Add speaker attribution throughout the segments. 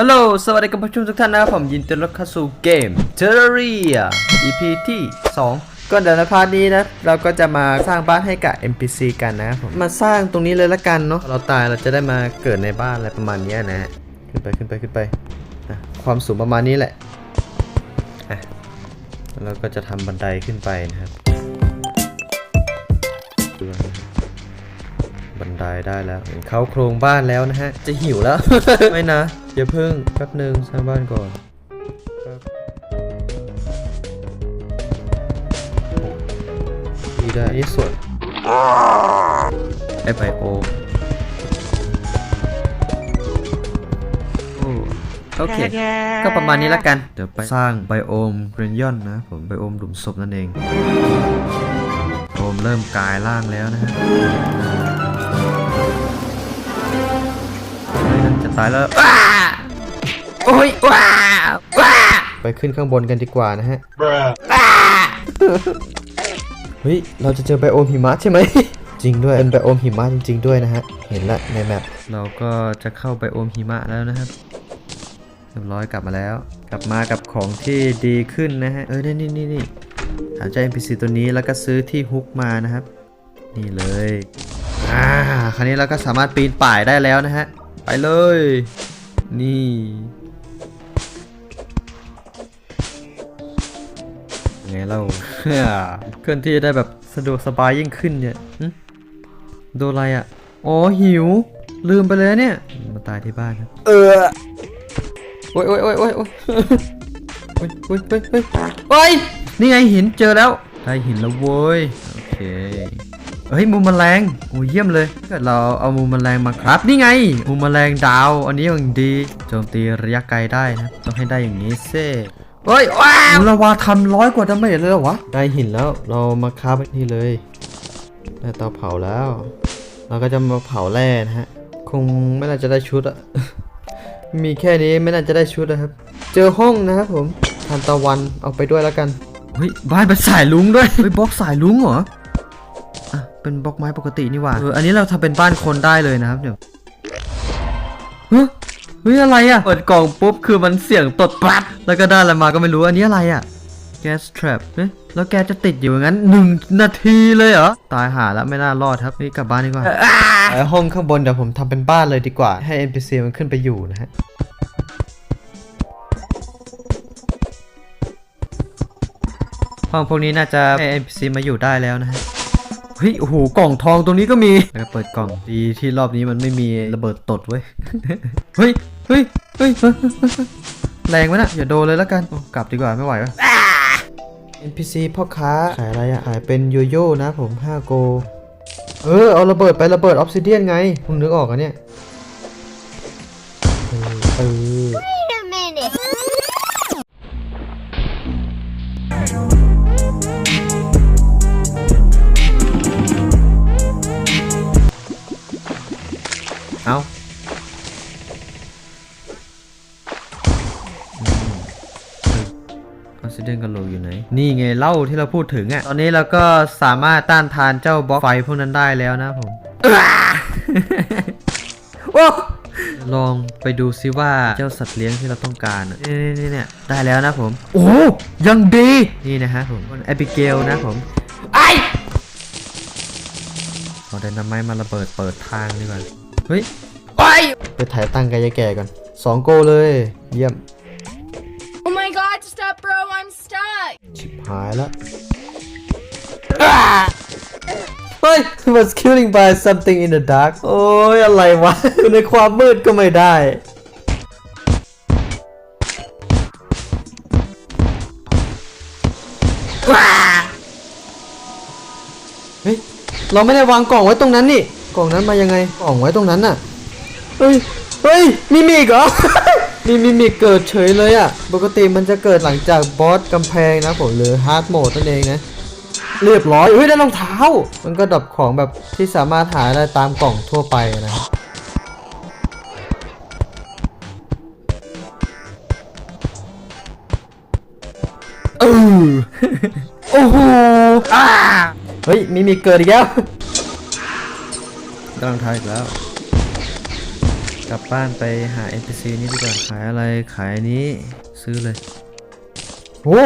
Speaker 1: ฮัลโหล สวัสดีคุณผู้ชมทุกท่านนะครับผมยินดีต้อนรับเข้าสู่เกม Terraria EP ที่ 2ก็เดี๋ยวในพาร์ทนี้นะ เราก็จะมาสร้างบ้านให้กับ NPC กันนะครับผมมาสร้างตรงนี้เลยละกันเนาะ เราตายเราจะได้มาเกิดในบ้านอะไรประมาณนี้นะฮะ ขึ้นไปขึ้นไปขึ้นไป ความสูงประมาณนี้แหละแล้วเราก็จะทำบันไดขึ้นไปนะครับ บันไดได้แล้วเห็นเขาโครงบ้านแล้วนะฮะ จะหิวแล้ว ไม่นะ อย่าเพิ่งแป๊บหนึ่งสร้างบ้านก่อนครับดีได้นี่สวยไอไบโอโอ้โอเค ก็ประมาณนี้แล้วกัน เดี๋ยวไปสร้างไบโอมเรนยอนนะ ผมไบโอมหลุมศพนั่นเองโอมเริ่มกลายร่างแล้วนะฮะจะตายแล้วว้า โอ้ยว้าว้าไปขึ้นข้างบนกันดีกว่านะฮะเฮ้ย เราจะเจอไบโอมหิมะใช่ไหม จริงด้วย เป็นไบโอมหิมะจริง ๆ ด้วยนะฮะ เห็นละในแมป เราก็จะเข้าไบโอมหิมะแล้วนะครับ เรียบร้อยกลับมาแล้ว กลับมากับของที่ดีขึ้นนะฮะ เออ นี่นี่นี่นี่ถามเจ้า NPC ตัวนี้แล้วก็ซื้อที่ฮุกมานะครับ นี่เลย อ่า คราวนี้เราก็สามารถปีนป่ายได้แล้วนะฮะ ไปเลย นี่ ไงเราเคลื่อนที่ได้แบบสะดวกสบายยิ่งขึ้นเนี่ยหึโดนอะไรอะ อ๋อหิว ลืมไปเลยเนี่ย มาตายที่บ้านครับเออโอ้ยโอ้ยโอ้ยโอ้ยโอ้ยโอ้ยโอ้ยโอ้ยโอ้ยโอ้ยนี่ไงหินเจอแล้ว ได้หินแล้วเว้ย โอเคเฮ้ยมุมแมลงโอ้ยเยี่ยมเลยถ้าเกิดเราเอามุมแมลงมาครับ นี่ไงมุมแมลงดาว อันนี้อย่างดี โจมตีระยะไกลได้นะ ต้องให้ได้อย่างนี้เซ่ เฮ้ยว้าวลาวาทำร้อยกว่าดาเมจเลยเหรอวะ ได้หินแล้วเรามาคราบนี่เลย ได้เตาเผาแล้ว เราก็จะมาเผาแร่นะฮะ คงไม่น่าจะได้ชุดอะมีแค่นี้ไม่น่าจะได้ชุดนะครับ เจอห้องนะครับผมทานตะวันเอาไปด้วยแล้วกัน เฮ้ยบ้านเป็นสายลุงด้วย เฮ้ยบล็อกสายลุงเหรอ อะ เป็นบล็อกไม้ปกตินี่หว่า เออ อันนี้เราทำเป็นบ้านคนได้เลยนะครับเดี๋ยวเฮ้ยเฮ้ยอะไรอะ เปิดกล่องปุ๊บคือมันเสียงตดปัดแล้วก็ได้อะไรมาก็ไม่รู้อันนี้อะไรอะ gas trap เฮ้ยแล้วแกจะติดอยู่อย่างนั้นหนึ่งนาทีเลยเหรอ ตายหาแล้วไม่น่ารอดครับ นี่กลับบ้านดีกว่าไอห้องข้างบนเดี๋ยวผมทำเป็นบ้านเลยดีกว่า ให้ NPC มันขึ้นไปอยู่นะฮะห้องพวกนี้น่าจะให้ NPC มาอยู่ได้แล้วนะฮะเฮ้ยโอ้โหกล่องทองตรงนี้ก็มีแล้วก็เปิดกล่องดีที่รอบนี้มันไม่มีระเบิดตดเว้ย เฮ้ย เฮ้ยเฮ้ยเฮ้ยเฮ้ยเฮ้ยแรงวะน่ะอย่าโดนเลยแล้วกันโอ้กลับดีกว่าไม่ไหววะ NPC พ่อค้าขายอะไรอะขายเป็นโยโย่นะผม5โก เออ เอาระเบิดไประเบิดออฟซิเดียนไงเพิ่งนึกออกอะเนี่ยเออเออ
Speaker 2: Wait a minute.
Speaker 1: เอา เดนกันโลอยู่ไหน นี่ไงเหล่าที่เราพูดถึงอะ ตอนนี้เราก็สามารถต้านทานเจ้าบล็อกไฟพวกนั้นได้แล้วนะผมโอ้ลองไปดูซิว่าเจ้าสัตว์เลี้ยงที่เราต้องการอะนี่นี่นี่เนี่ยได้แล้วนะผม โอ้ยังดี นี่นะฮะผมแอบิเกลนะผมไอเอาไดนาไมต์มาระเบิดเปิดทางดีกว่าเฮ้ยไปไปถ่ายตังค์กับยายแก่ก่อนสองโกเลย เยี่ยม ชิบหายแล้วเฮ้ย was killing by something in the dark โอ้ย อะไรวะ อยู่ในความมืดก็ไม่ได้ เฮ้ย เราไม่ได้วางกล่องไว้ตรงนั้นนี่ กล่องนั้นมายังไง กล่องไว้ตรงนั้นน่ะ เฮ้ย เฮ้ย มีมิกเหรอ มีมิมิกเกิดเฉยเลยอะ่ะ ปกติมันจะเกิดหลังจากบอสกำแพงนะผมหรือฮาร์ดโหมดนั่นเองนะ เรียบร้อยเฮ้ยได้รองเท้า มันก็ดับของแบบที่สามารถหาได้ตามกล่องทั่วไปนะครับเออโอ้โหอ่าเฮ้ยมีมีเกิดอีกแล้วได้รองเท้าอีกแล้ว กลับบ้านไปหา NPC นี้ดีกว่าขายอะไรขายอันนี้ซื้อเลยโอ้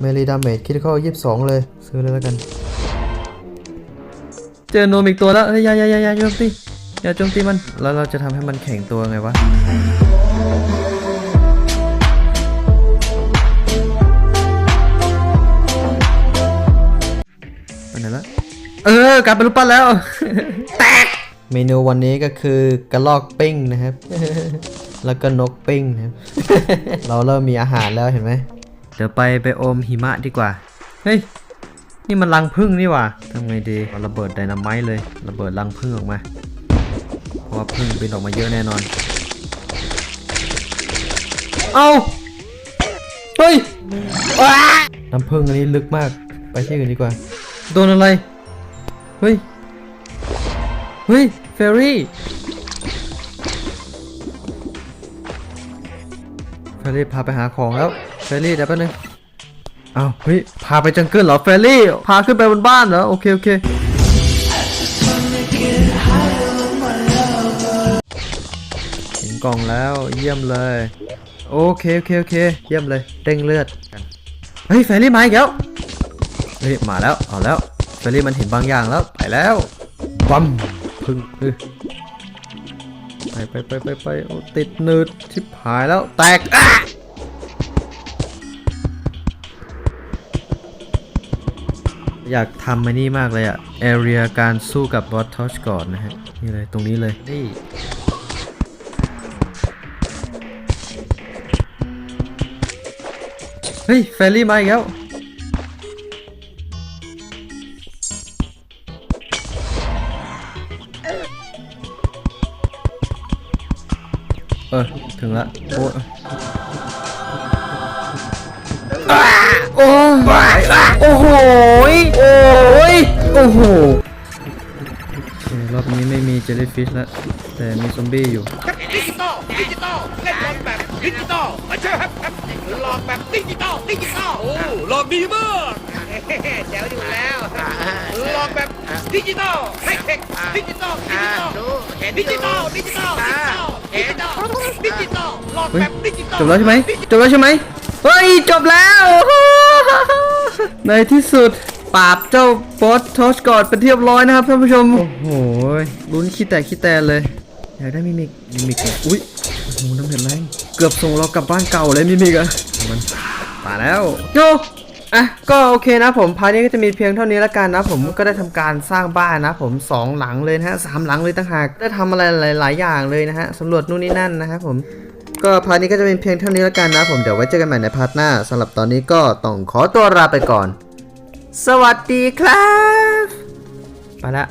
Speaker 1: เมลีดาเมจคิดเข้า22เลย ซื้อเลยแล้วกัน เจอโนมอีกตัวแล้วเฮ้ยอย่าอย่าอย่าอย่าโจมตีอย่าโจมตีมันแล้วเราจะทำให้มันแข็งตัวไงวะไปไหนละเออกลายเป็นรูปปั้นแล้วแตก เมนูวันนี้ก็คือกระลอกปิ้งนะครับ แล้วก็นกปิ้งนะครับ เราเริ่มมีอาหารแล้วเห็นไหมเดี๋ยวไปไปโอมหิมะดีกว่า เฮ้ย นี่มันรังผึ้งนี่หว่าทำไงดีเอาระเบิดไดนาไมต์เลย ระเบิดรังผึ้งออกมา เพราะว่าผึ้งบินออกมาเยอะแน่นอน เอาเฮ้ยว้าน้ำผึ้งอันนี้ลึกมาก ไปที่อื่นดีกว่า โดนอะไร เฮ้ย เฮ้ย เฟรรี่ เฟรรี่พาไปหาของแล้ว เฟรรี่เดี๋ยวแป๊บนึงอ้าวเฮ้ย พาไปจังเกิลเหรอ เฟรรี่ พาขึ้นไปบนบ้านเหรอ โอเค โอเคเห็นกล่องแล้ว เยี่ยมเลย โอเค โอเค โอเค เยี่ยมเลย เด้งเลือด เฮ้ย เฟรรี่มาอีกแล้ว เฮ้ย มาแล้ว เอาแล้ว เฟรรี่มันเห็นบางอย่างแล้ว ไปแล้ว ปั๊ม พึ่งไปไปไปไปไปโอ้ติดหนืดชิบหายแล้วแตกอะอยากทำมานี่มากเลยอะแอเรียการสู้กับบอสทอชก่อนนะฮะ นี่เลยตรงนี้เลย นี่เฮ้ยเฟรรี่มาอีกแล้ว เออถึงละโอ้ยอ่าโรอบนี้ไม่มีเจลลี่ฟิชแล้วแต่มีซอมบี้อยู่
Speaker 3: ดิจิตอลดิจิตอลเล่นบอลแบบดิจิตอลมาเจอครับครับหลอกแบบดิจิตอลดิจิตอลโอ้หลอกดีมากแจ๋วอยู่แล้วหลอกแบบดิจิตอลไฮเทคดิจิตอลดิจิตอลดิจิตอลดิจิตอลดิจิตอลดิจิตอลหลอก
Speaker 1: เฮ้ย
Speaker 3: แบบดิจิตอล
Speaker 1: จบแล้วใช่ไหมจบแล้วใช่ไหมเฮ้ยจบแล้วในที่สุด ปราบเจ้าบอสทอชกอดเป็นที่เรียบร้อยนะครับท่านผู้ชม โอ้โหลุ้นขี้แตกขี้แตนเลย อยากได้มิมิกมิมิกอะอุ้ยโอ้โหน้ำเผ็ดแรงเกือบส่งเรากลับบ้านเก่าเลยมิมิกอะมันมาแล้วโยอะก็โอเคนะผมพาร์ทนี้ก็จะมีเพียงเท่านี้ละกันนะผมก็ได้ทำการสร้างบ้านนะผมสองหลังเลยนะฮะสามหลังเลยต่างหากได้ทำอะไรหลาย ๆ อย่างเลยนะฮะสำรวจนู่นนี่นั่นนะครับผมก็พาร์ทนี้ก็จะเป็นเพียงเท่านี้แล้วกันนะผมเดี๋ยวไว้เจอกันใหม่ในพาร์ทหน้าสำหรับตอนนี้ก็ต้องขอตัวลาไปก่อน สวัสดีครับ ไปละ